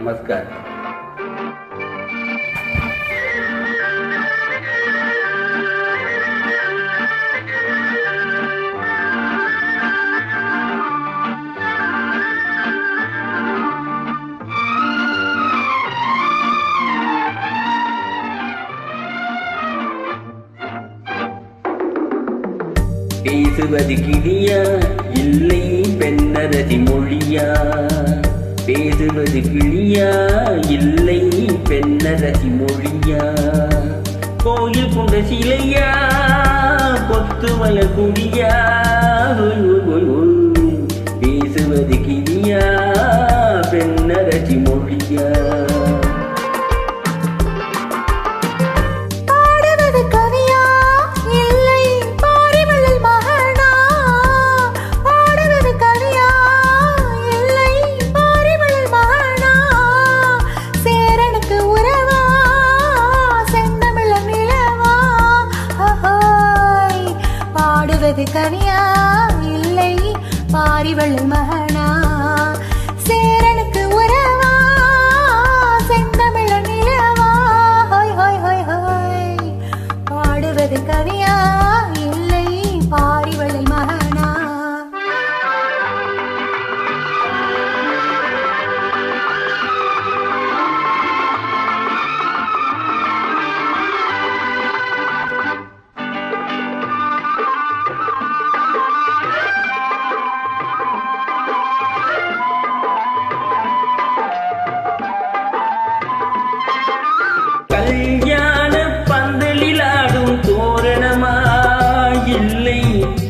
नमस्कार। பேசுவது கிளியா இல்லை பெண்ணரசி மொழியா? பேதுவது கிளியா? இல்லை. கவியா இல்லை பாரிவள் மகனா? சேரனுக்கு உறவா? செந்தமிழ நிலவா? ஹோய் ஹோய் ஹோய் ஹோய். பாடுவது கவியா?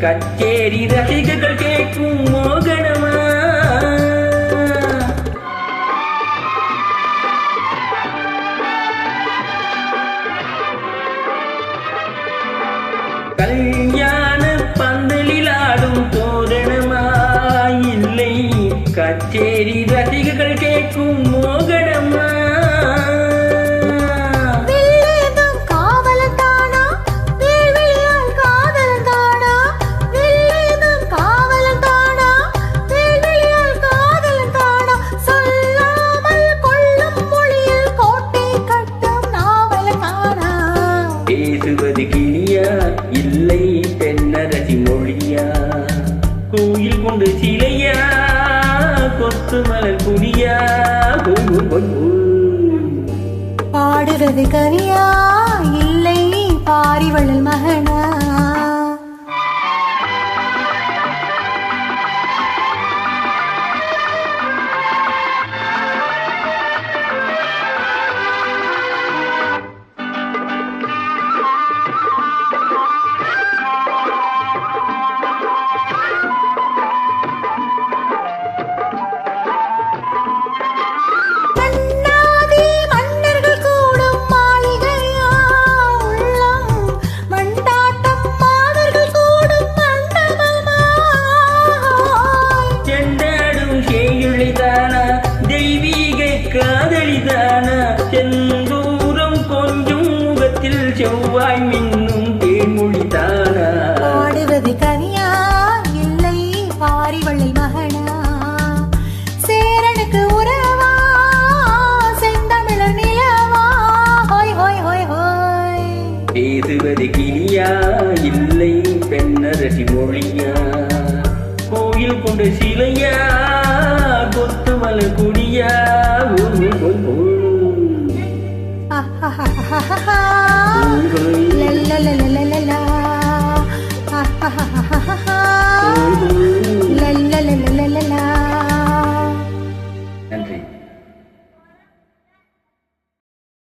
கச்சேரி ரசிகர்கள் கேட்கும் மோக கையில் கொண்டு சிலையா கொத்து மலர் குடியா பாடுறது கவியா இல்லை பாரிவளல் மகனா? பெண்ணியா இல்லை பெண்ணரசி மொழியா? கோயில் கொண்ட சிலையா? கொத்துமல குடியா? Ha ha ha ha ha ha!